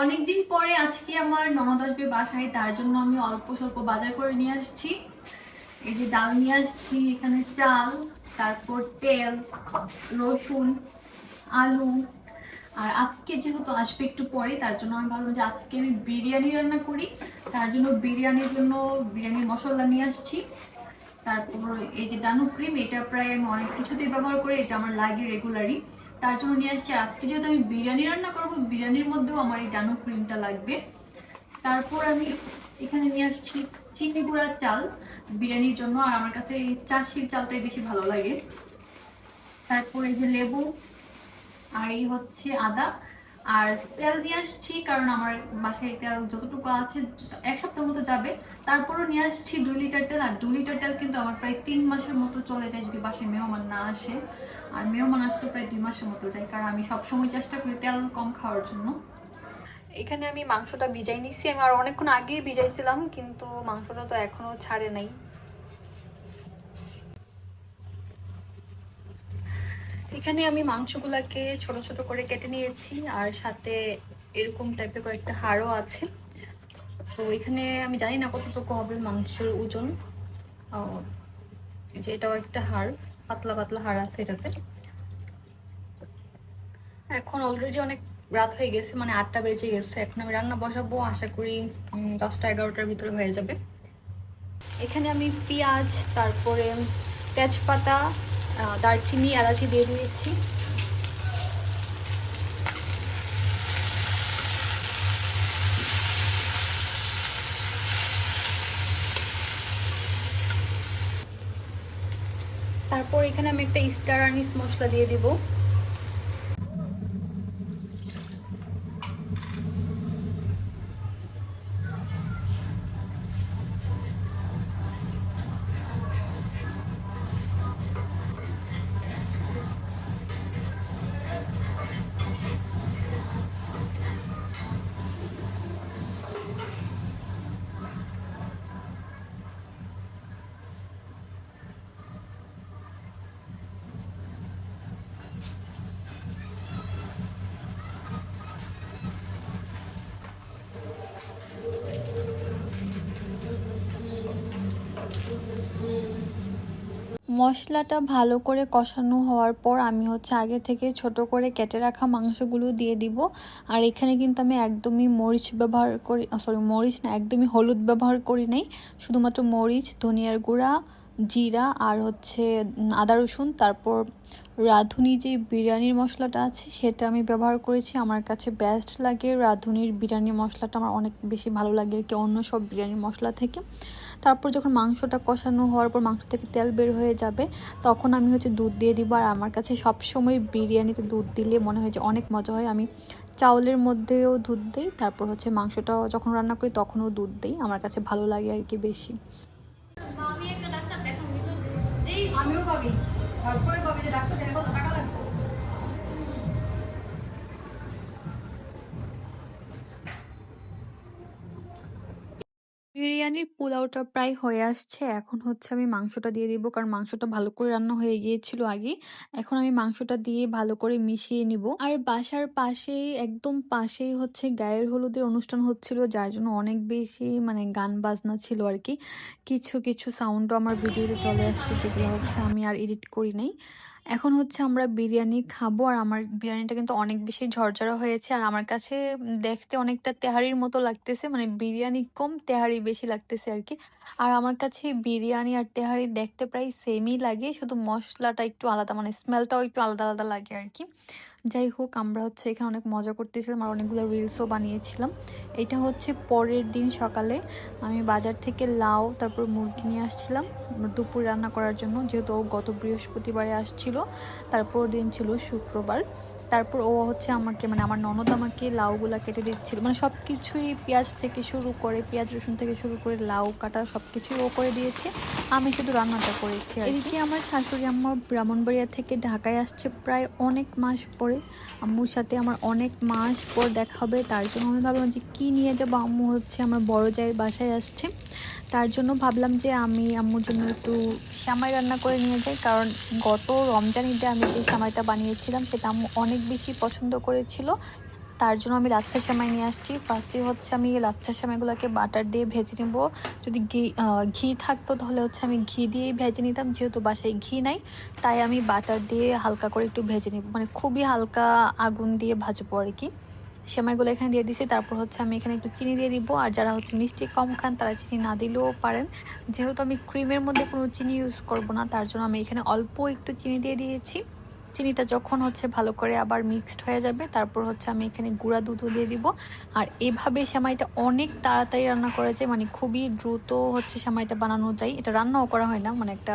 অনেকদিন পরে আজকে আমার ননদ আসবে বাসায়, তার জন্য আমি অল্প স্বল্প বাজার করে নিয়ে আসছি। এই যে ডাল নিয়ে আসছি, এখানে চাল, তারপর তেল, রসুন, আলু। আর আজকে যেহেতু আসবে একটু পরে তার জন্য আমি ভাবলাম যে আজকে আমি বিরিয়ানি রান্না করি। তার জন্য বিরিয়ানির জন্য বিরিয়ানির মশলা নিয়ে আসছি। তারপর এই যে ডানু ক্রিম, এটা প্রায় আমি অনেক কিছুতেই ব্যবহার করি, এটা আমার লাগে রেগুলারই তার জন্য নিয়ে আসছি। আর আজকে যেহেতু আমি বিরিয়ানি রান্না করব, বিরিয়ানির মধ্যেও আমার এই ডানো ক্রিমটা লাগবে। তারপর আমি এখানে নিয়ে আসছি চিনি গুঁড়া চাল বিরিয়ানির জন্য, আর আমার কাছে এই চাষির চালটাই বেশি ভালো লাগে। তারপর এই যে লেবু, আর এই হচ্ছে আদা। আর তেল নিয়ে আসছি, কারণ আমার বাসায় তেল যতটুকু আছে এক সপ্তাহের মতো যাবে। তারপরও নিয়ে আসছি দুই লিটার তেল, আর দুই লিটার তেল কিন্তু আমার প্রায় তিন মাসের মতো চলে যায় যদি বাসায় মেহমান না আসে। আর মেহমান আসলে প্রায় দুই মাসের মতো যায়, কারণ আমি সবসময় চেষ্টা করি তেল কম খাওয়ার জন্য। এখানে আমি মাংসটা ভিজাই নিছি, আমি আর অনেকক্ষণ আগেই ভিজাইছিলাম, কিন্তু মাংসটা তো এখনও ছাড়ে নাই। এখানে আমি মাংসগুলাকে ছোট ছোট করে কেটে নিয়েছি আর সাথে এরকম টাইপের কয়েকটা হাড়ও আছে। তো এখানে আমি জানি না কতটুকু হবে মাংসের ওজন। যে এটাও একটা হাড়, পাতলা পাতলা হাড় আছে এটাতে। এখন অলরেডি অনেক রাত হয়ে গেছে মানে আটটা বেজে গেছে। এখন আমি রান্না বসাবো, আশা করি দশটা এগারোটার ভিতরে হয়ে যাবে। এখানে আমি পেঁয়াজ, তারপরে তেজপাতা দারচিনি এলাচি দিয়ে দিয়েছি। তারপর এখানে আমি একটা স্টার আনিস মশলা দিয়ে দিব। মশলাটা ভালো করে কষানো হওয়ার পর আমি হচ্ছে আগে থেকে ছোট করে কেটে রাখা মাংসগুলো দিয়ে দিব। আর এখানে কিন্তু আমি একদমই মরিচ ব্যবহার করি সরি মরিচ না, একদমই হলুদ ব্যবহার করি নাই। শুধুমাত্র মরিচ, ধনিয়ার গুঁড়া, জিরা আর হচ্ছে আদা রসুন, তারপর রাঁধুনি যে বিরিয়ানির মশলাটা আছে সেটা আমি ব্যবহার করেছি। আমার কাছে বেস্ট লাগে রাঁধুনির বিরিয়ানির মশলাটা, আমার অনেক বেশি ভালো লাগে আর কি অন্য সব বিরিয়ানির মশলা থেকে। তারপর যখন মাংসটা কষানো হওয়ার পর মাংস থেকে তেল বের হয়ে যাবে, তখন আমি হচ্ছে দুধ দিয়ে দিব। আর আমার কাছে সবসময় বিরিয়ানিতে দুধ দিলে মনে হয় যে অনেক মজা হয়। আমি চাউলের মধ্যেও দুধ দিই, তারপর হচ্ছে মাংসটাও যখন রান্না করি তখনও দুধ দিই। আমার কাছে ভালো লাগে আর কি বেশি। আমিও পাবি তারপরে পাবি যে ডাক্তার দেখে টাকা বিরিয়ানির পোলাওটা প্রায় হয়ে আসছে। এখন হচ্ছে আমি মাংসটা দিয়ে দিব, কারণ মাংসটা ভালো করে রান্না হয়ে গিয়েছিল আগে। এখন আমি মাংসটা দিয়ে ভালো করে মিশিয়ে নিব। আর বাসার পাশেই, একদম পাশেই হচ্ছে গায়ের হলুদের অনুষ্ঠান হচ্ছিল, যার জন্য অনেক বেশি মানে গান বাজনা ছিল আর কি কিছু কিছু সাউন্ডও আমার ভিডিওতে চলে আসছে, যেগুলো হচ্ছে আমি আর এডিট করি নাই। এখন হচ্ছে আমরা বিরিয়ানি খাব, আর আমার বিরিয়ানিটা কিন্তু অনেক বেশি ঝরঝরা হয়েছে, আর আমার কাছে দেখতে অনেকটা তেহারির মতো লাগতেছে মানে বিরিয়ানি কম তেহারি বেশি লাগতেছে আর কি। আর আমার কাছে বিরিয়ানি আর তেহারি দেখতে প্রায় সেমই লাগে, শুধু মশলাটা একটু আলাদা মানে স্মেলটাও একটু আলাদা আলাদা লাগে আর কি। যাই হোক, আমরা হচ্ছে এখানে অনেক মজা করতেছিলাম আর অনেকগুলো রিলসও বানিয়েছিলাম। এটা হচ্ছে পরের দিন সকালে। আমি বাজার থেকে লাউ, তারপর মুরগি নিয়ে আসছিলাম দুপুর রান্না করার জন্য, যেহেতু গত বৃহস্পতিবারে আসছিল। তারপর দিন ছিল শুক্রবার। তারপর ও হচ্ছে আমাকে মানে আমার ননদ আমাকে লাউগুলা কেটে দিচ্ছিল। মানে সব কিছুই পেঁয়াজ থেকে শুরু করে, পেঁয়াজ, রসুন থেকে শুরু করে, লাউ, কাটা সব কিছুই ও করে দিয়েছে। আমি শুধু রান্নাটা করেছি এদিকে আমার শাশুড়ি আম্মা ব্রাহ্মণবাড়িয়া থেকে ঢাকায় আসছে প্রায় অনেক মাস পরে। আম্মুর সাথে আমার অনেক মাস পর দেখা হবে, তার জন্য আমি ভাবলাম যে কী নিয়ে যাব? আম্মু হচ্ছে আমার বড় জায়ের বাসায় আসছে। তার জন্য ভাবলাম যে আমি আম্মুর জন্য একটু সামাই রান্না করে নিয়ে যাই। কারণ গত রমজান ঈদে আমি যে সামাইটা বানিয়েছিলাম, সেটা আম্মু অনেক বেশি পছন্দ করেছিল। তার জন্য আমি লাচ্ছা সেমাই নিয়ে আসছি। ফার্স্টে হচ্ছে আমি লাচ্ছা সেমাইগুলোকে বাটার দিয়ে ভেজে নেব। যদি ঘি ঘি থাকতো তাহলে হচ্ছে আমি ঘি দিয়েই ভেজে নিতাম, যেহেতু বাসায় ঘি নাই। তাই আমি বাটার দিয়ে হালকা করে একটু ভেজে নিব। মানে খুবই হালকা আগুন দিয়ে ভাজবো আর কি। সেমাইগুলো এখানে দিয়ে দিছি। তারপর হচ্ছে আমি এখানে একটু চিনি দিয়ে দিব। আর যারা হচ্ছে মিষ্টি কম খান, তারা চিনি না দিলেও পারেন। যেহেতু আমি ক্রিমের মধ্যে কোনো চিনি ইউজ করব না, তার জন্য আমি এখানে অল্প একটু চিনি দিয়ে দিয়েছি। চিনিটা যখন হচ্ছে ভালো করে আবার মিক্সড হয়ে যাবে, তারপর হচ্ছে আমি এখানে গুঁড়া দুধও দিয়ে দিব। আর এভাবে সেমাইটা অনেক তাড়াতাড়ি রান্না করা যায় মানে খুবই দ্রুত হচ্ছে সেমাইটা বানানো যায়। এটা রান্নাও করা হয় না মানে একটা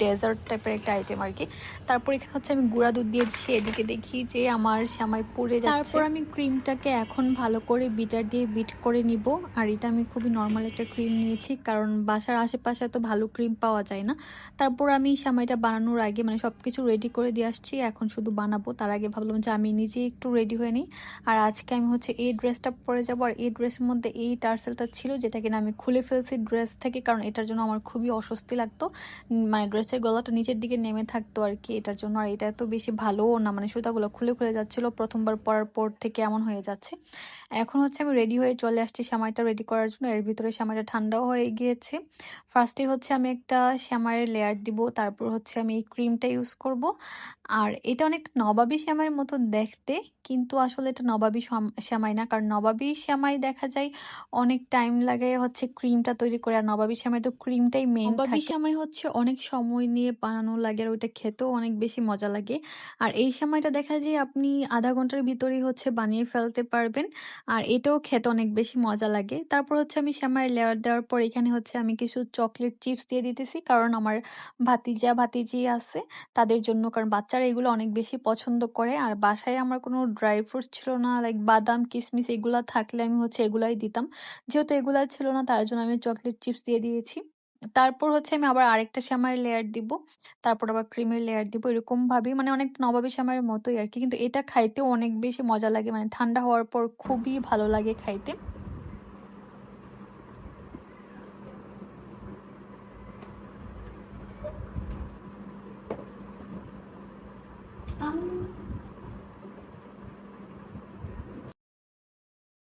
ডেজার্ট টাইপের একটা আইটেম আর কি। তারপর এখানে হচ্ছে আমি গুঁড়া দুধ দিয়েছি, এদিকে দেখি যে আমার সেমাই পুড়ে যাচ্ছে। তারপর আমি ক্রিমটাকে এখন ভালো করে বিটার দিয়ে বিট করে নিব। আর এটা আমি খুবই নর্মাল একটা ক্রিম নিয়েছি, কারণ বাসার আশেপাশে তো ভালো ক্রিম পাওয়া যায় না। তারপর আমি সেমাইটা বানানোর আগে মানে সব কিছু রেডি করে দিয়ে আসছি। এখন শুধু বানাবো। তার আগে ভাবলাম যে আমি নিজে একটু রেডি হয়ে নিই। আর আজকে আমি হচ্ছে এই ড্রেসটা পরে যাব। আর এই ড্রেসের মধ্যে এই টার্সেলটা ছিল যেটা কিনা আমি খুলে ফেলছি ড্রেস থেকে, কারণ এটার জন্য আমার খুবই অস্বস্তি লাগতো। মানে ড্রেসের গলাটা নিচের দিকে নেমে থাকতো আর কি এটার জন্য। আর এটা এত বেশি ভালোও না মানে সুতাগুলো খুলে খুলে যাচ্ছিল। প্রথমবার পরার পর থেকে এমন হয়ে যাচ্ছে। এখন হচ্ছে আমি রেডি হয়ে চলে আসছি সেমাইটা রেডি করার জন্য। এর ভিতরে সেমাইটা ঠান্ডাও হয়ে গিয়েছে। ফার্স্টে হচ্ছে আমি একটা সেমাইয়ের লেয়ার দিব। তারপর হচ্ছে আমি এই ক্রিমটা ইউজ করব। আর এটা অনেক নবাবী শ্যামের মতো দেখতে কিন্তু আসলে এটা নবাবী সেমাই না। কারণ নবাবী সেমাই দেখা যায় অনেক টাইম লাগে হচ্ছে ক্রিমটা তৈরি করে। আর নবাবী সেমাই তো ক্রিমটাই মেন নবাবী সেমাই হচ্ছে অনেক সময় নিয়ে বানানো লাগে আর ওইটা খেতেও অনেক বেশি মজা লাগে। আর এই সেমাইটা দেখা যায় আপনি আধা ঘণ্টার ভিতরেই হচ্ছে বানিয়ে ফেলতে পারবেন। আর এটাও খেতে অনেক বেশি মজা লাগে। তারপর হচ্ছে আমি সেমাইয়ের লেয়ার দেওয়ার পর এখানে হচ্ছে আমি কিছু চকলেট চিপস দিয়ে দিতেছি। কারণ আমার ভাতিজা ভাতিজি আছে তাদের জন্য। কারণ বাচ্চারা এগুলো অনেক বেশি পছন্দ করে। আর বাসায় আমার কোনো ড্রাই ফ্রুটস ছিল না লাইক বাদাম কিশমিশ এগুলো থাকলে আমি হচ্ছে এগুলাই দিতাম। যেহেতু এগুলা ছিল না, তার জন্য আমি চকলেট চিপস দিয়ে দিয়েছি। তারপর হচ্ছে আমি আবার আরেকটা শ্যামার লেয়ার দিব। তারপর আবার ক্রিমের লেয়ার দিব, এরকম ভাবে মানে অনেক নবাবী শ্যামার মতোই আর কি। কিন্তু এটা খাইতে অনেক বেশি মজা লাগে মানে ঠান্ডা হওয়ার পর খুবই ভালো লাগে খাইতে।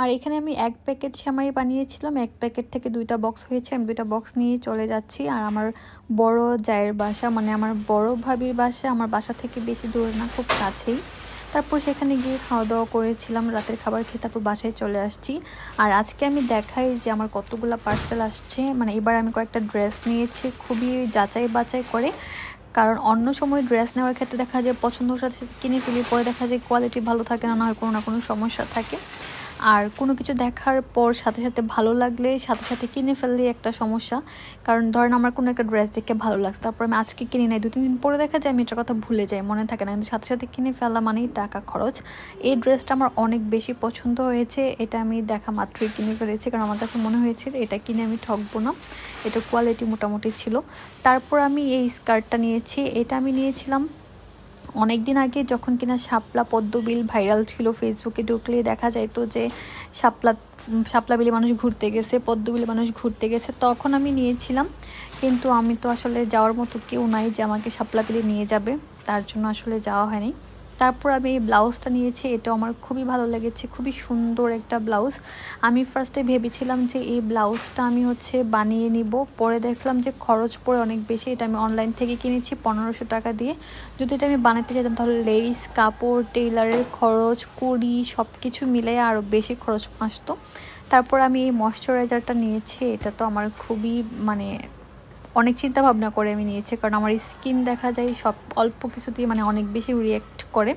আর এখানে আমি এক প্যাকেট সেমাই বানিয়েছিলাম, এক প্যাকেট থেকে দুইটা বক্স হয়েছে, আমি দুইটা বক্স নিয়ে চলে যাচ্ছি। আর আমার বড় জায়ের বাসা মানে আমার বড় ভাবির বাসা, আমার বাসা থেকে বেশি দূর না, খুব কাছেই। তারপর সেখানে গিয়ে খাওয়া দাওয়া করেছিলাম, রাতের খাবার খেয়ে তারপর বাসায় চলে আসছি। আর আজকে আমি দেখাই যে আমার কতগুলো পার্সেল আসছে। মানে এবার আমি কয়েকটা ড্রেস নিয়েছি, খুবই যাচাই বাছাই করে। কারণ অন্য সময় ড্রেস নেওয়ার ক্ষেত্রে দেখা যায় পছন্দ সাথে কিনে ফেলি, পরে দেখা যায় কোয়ালিটি ভালো থাকে না না হয় কোনো না কোনো সমস্যা থাকে। আর কোনো কিছু দেখার পর সাথে সাথে ভালো লাগলে সাথে সাথে কিনে ফেললে একটা সমস্যা। কারণ ধরেন আমার কোনো একটা ড্রেস দেখে ভালো লাগছে, তারপর আমি আজকে কিনে নেই দু তিন দিন পরে দেখা যায় আমি এটার কথা ভুলে যাই, মনে থাকে না। কিন্তু সাথে সাথে কিনে ফেলা মানেই টাকা খরচ। এই ড্রেসটা আমার অনেক বেশি পছন্দ হয়েছে, এটা আমি দেখা মাত্রই কিনে ফেলেছি। কারণ আমার কাছে মনে হয়েছে এটা কিনে আমি ঠকবো না, এটা কোয়ালিটি মোটামুটি ছিল। তারপর আমি এই স্কার্টটা নিয়েছি, এটা আমি নিয়েছিলাম অনেক দিন আগে যখন কিনা শাপলা পদ্মবিল ভাইরাল ছিল, ফেসবুকে ঢুকলে দেখা যাইত যে শাপলা শাপলা বিলে মানুষ ঘুরতে গেছে পদ্মবিলে মানুষ ঘুরতে গেছে। তখন আমি নিয়েছিলাম, কিন্তু আমি তো আসলে যাওয়ার মতো কেউ নাই যে আমাকে শাপলা বিলে নিয়ে যাবে। তার জন্য আসলে যাওয়া হয়নি। তারপর আমি এই ব্লাউজটা নিয়েছি, এটাও আমার খুবই ভালো লেগেছে, খুবই সুন্দর একটা ব্লাউজ। আমি ফার্স্টে ভেবেছিলাম যে এই ব্লাউজটা আমি হচ্ছে বানিয়ে নিব, পরে দেখলাম যে খরচ পড়ে অনেক বেশি, এটা আমি অনলাইন থেকে কিনেছি পনেরোশো টাকা দিয়ে। যদি এটা আমি বানাতে যেতাম তাহলে লেস কাপড় টেইলারের খরচ, কুড়ি সব কিছু মিলে আরও বেশি খরচ আসতো। তারপর আমি এই ময়শ্চারাইজারটা নিয়েছি, এটা তো আমার খুবই মানে অনেক চিন্তা ভাবনা করে আমি নিয়েছি, কারণ আমার স্কিন দেখা যায় সব অল্প কিছু দিয়ে মানে অনেক বেশি রিয়েক্ট করে।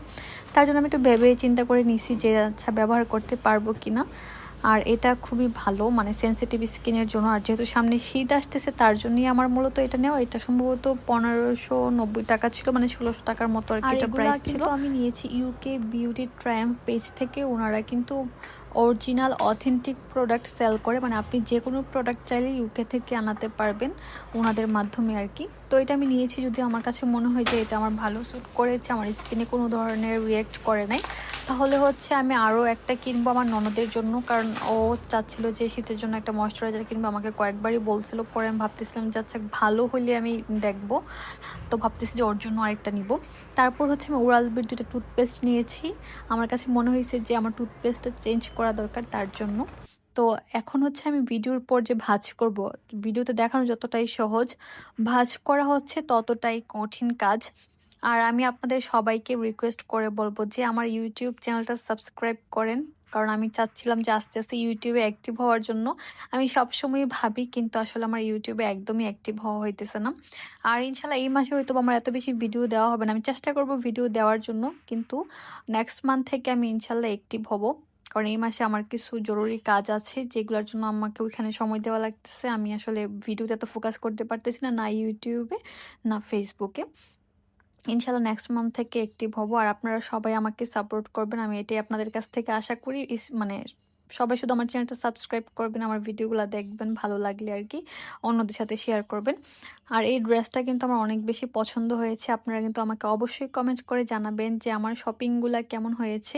তার জন্য আমি একটু ভেবে চিন্তা করে নিছি যে আচ্ছা ব্যবহার করতে পারব কিনা। আর এটা খুবই ভালো মানে সেনসিটিভ স্কিনের জন্য। আর যেহেতু সামনে শীত আসতেছে তার জন্যই আমার মূলত এটা নেওয়া। এটা সম্ভবত পনেরোশো নব্বই টাকা ছিল মানে ষোলোশো টাকার মতো আর কি এটা প্রাইস ছিল। আমি নিয়েছি ইউকে বিউটি ট্রায়াম্প পেজ থেকে। ওনারা কিন্তু অরিজিনাল অথেন্টিক প্রোডাক্ট সেল করে। মানে আপনি যে কোনো প্রোডাক্ট চাইলে ইউকে থেকে আনাতে পারবেন ওনাদের মাধ্যমে আর কি। তো এটা আমি নিয়েছি যদি আমার কাছে মনে হয় যে এটা আমার ভালো স্যুট করেছে, আমার স্কিনে কোনো ধরনের রিয়েক্ট করে নাই। তাহলে হচ্ছে আমি আরও একটা কিনবো আমার ননদের জন্য, কারণ ও চাচ্ছিল যে শীতের জন্য একটা ময়শ্চারাইজার কিনবো। আমাকে কয়েকবারই বলছিল, পরে আমি ভাবতেছিলাম যে আচ্ছা ভালো হলে আমি দেখব। তো ভাবতেছি যে ওর জন্য আরেকটা নিব। তারপর হচ্ছে আমি ওরাল বির দুটো টুথপেস্ট নিয়েছি। আমার কাছে মনে হয়েছে যে আমার টুথপেস্টটা চেঞ্জ করা দরকার তার জন্য। তো এখন হচ্ছে আমি ভিডিওর পর যে ভাজ করব, ভিডিওতে দেখানো যতটাই সহজ, ভাজ করা হচ্ছে ততটাই কঠিন কাজ। আর আমি আপনাদের সবাইকে রিকোয়েস্ট করে বলব যে আমার ইউটিউব চ্যানেলটা সাবস্ক্রাইব করেন, কারণ আমি চাচ্ছিলাম যে আস্তে আস্তে ইউটিউবে অ্যাক্টিভ হওয়ার জন্য। আমি সবসময় ভাবি কিন্তু আসলে আমার ইউটিউবে একদমই অ্যাক্টিভ হওয়া হইতেছে না। আর ইনশাল্লাহ এই মাসে হয়তো আমার এত বেশি ভিডিও দেওয়া হবে না। আমি চেষ্টা করব ভিডিও দেওয়ার জন্য, কিন্তু নেক্সট মান্থ থেকে আমি ইনশাল্লাহ অ্যাক্টিভ হব। কারণ এই মাসে আমার কিছু জরুরি কাজ আছে যেগুলোর জন্য আমাকে ওইখানে সময় দেওয়া লাগতেছে। আমি আসলে ভিডিওতে এত ফোকাস করতে পারতেছি না না ইউটিউবে না ফেসবুকে ইনশাল্লাহ নেক্সট মান্থ থেকে অ্যাক্টিভ হব। আর আপনারা সবাই আমাকে সাপোর্ট করবেন। আমি এটাই আপনাদের কাছ থেকে আশা করি। মানে সবাই শুধু আমার চ্যানেলটা সাবস্ক্রাইব করবেন, আমার ভিডিওগুলো দেখবেন, ভালো লাগলে আর কি অন্যদের সাথে শেয়ার করবেন। আর এই ড্রেসটা কিন্তু আমার অনেক বেশি পছন্দ হয়েছে, আপনারা কিন্তু আমাকে অবশ্যই কমেন্ট করে জানাবেন যে আমার শপিংগুলো কেমন হয়েছে,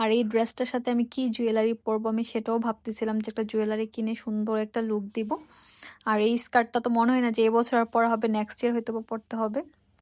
আর এই ড্রেসটার সাথে আমি কি জুয়েলারি পরবো আমি সেটাও ভাবতেছিলাম যে একটা জুয়েলারি কিনে সুন্দর একটা লুক দিব। আর এই স্কার্টটা তো মনে হয় না যে এবছর আর পরা হবে নেক্সট ইয়ার হয়তো পরতে হবে।